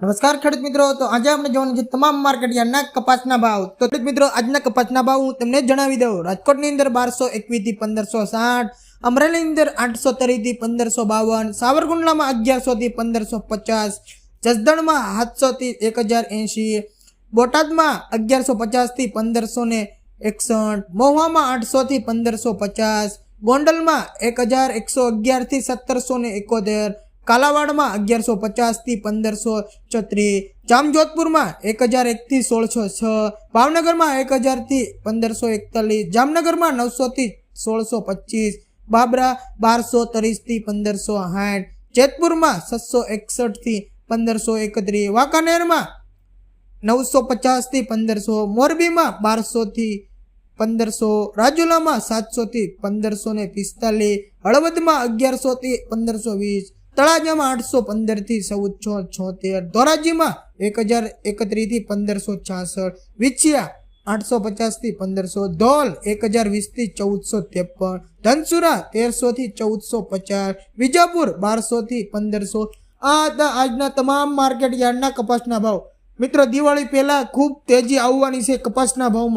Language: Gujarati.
નમસ્કાર, ખેડૂત મિત્રો. તો આજે આપણે જોવાનું છે તમામ માર્કેટ યાર્ડના કપાસના ભાવ. તો ખેડૂત મિત્રો, આજના કપાસના ભાવ હું તમને જણાવી દઉં. રાજકોટની અંદર બારસો એકવીસથી પંદરસો સાઠ અમરેલીની અંદર આઠસો ત્રીસથી પંદરસો બાવન, સાવરકુંડલામાં અગિયારસો થી પંદરસો પચાસ, જસદણમાં સાતસો થી એક હજાર એંશી, બોટાદમાં અગિયારસો પચાસથી પંદરસો ને એકસઠ, મહુવામાં આઠસો થી પંદરસો પચાસ, ગોંડલમાં એક હજાર એકસો અગિયારથી સત્તરસો ને એકોતેર કાલાવાડમાં અગિયારસો પચાસથી પંદરસો છત્રીસ જામજોધપુરમાં એક હજાર એકથી સોળસો છ. ભાવનગરમાં એક હજારથી પંદરસો એકતાલીસ. જામનગરમાં નવસોથી સોળસો પચીસ. બાબરા બારસો ત્રીસથી પંદરસો સાઠ. જેતપુરમાં છસો એકસઠથી પંદરસો એકત્રીસ. વાંકાનેરમાં નવસો પચાસથી પંદરસો. મોરબીમાં બારસોથી પંદરસો. રાજુલામાં સાતસોથી પંદરસો ને પિસ્તાલીસ. હળવદમાં અગિયારસોથી પંદરસો વીસ. તળાજામાં આઠસો પંદરથી ચૌદસો છોતેર, ધોરાજીમાં એક હજાર એકત્રીસથી પંદરસો છાસઠ, વિછિયા આઠસો પચાસથી પંદરસો, ધોલ એક હજાર વીસથી ચૌદસો ત્રેપન, ધનસુરા તેરસોથી ચૌદસો પચાસ, વિજાપુર બારસોથી પંદરસો. આ હતા આજના તમામ માર્કેટ યાર્ડના કપાસના ભાવ. મિત્રો, દિવાળી પહેલાં ખૂબ તેજી આવવાની છે કપાસના ભાવમાં.